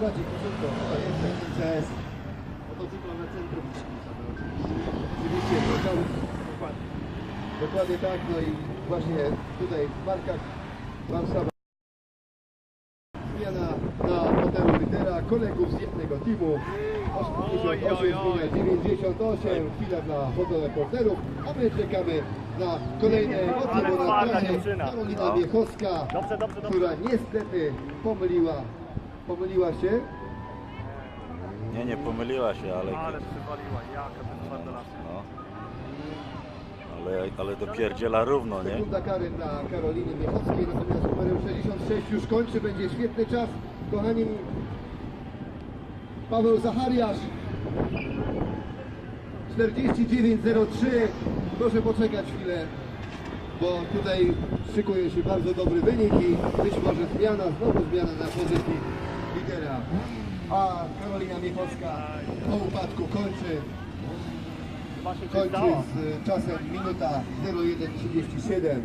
Bardziej krótko, to jest ten CS. Motocyklowe centrum Oczywiście, program dokładnie. Dokładnie tak, no i właśnie tutaj w Markach Warszawa zmiana na fotelu lidera kolegów z jednego teamu. 88 zmienia 98, chwila dla fotoreporterów, a my czekamy na kolejne emocje, bo na trasie. Karolina No. Wiechowska, Dobrze, dobrze, dobrze. która niestety pomyliła, pomyliła się. Nie, nie pomyliła się, ale... Ale przywaliła, jaka to twarda laska. No. Ale, ale dopierdziela równo, nie? Sekunda kary dla Karoliny Miechowskiej, natomiast numerem 66 już kończy, będzie świetny czas. Kochani, Paweł Zachariasz 49.03 Proszę poczekać chwilę, bo tutaj szykuje się bardzo dobry wynik i być może zmiana, znowu zmiana na pozycji lidera. A Karolina Miechowska po upadku kończy kończy z czasem minuta 01.37.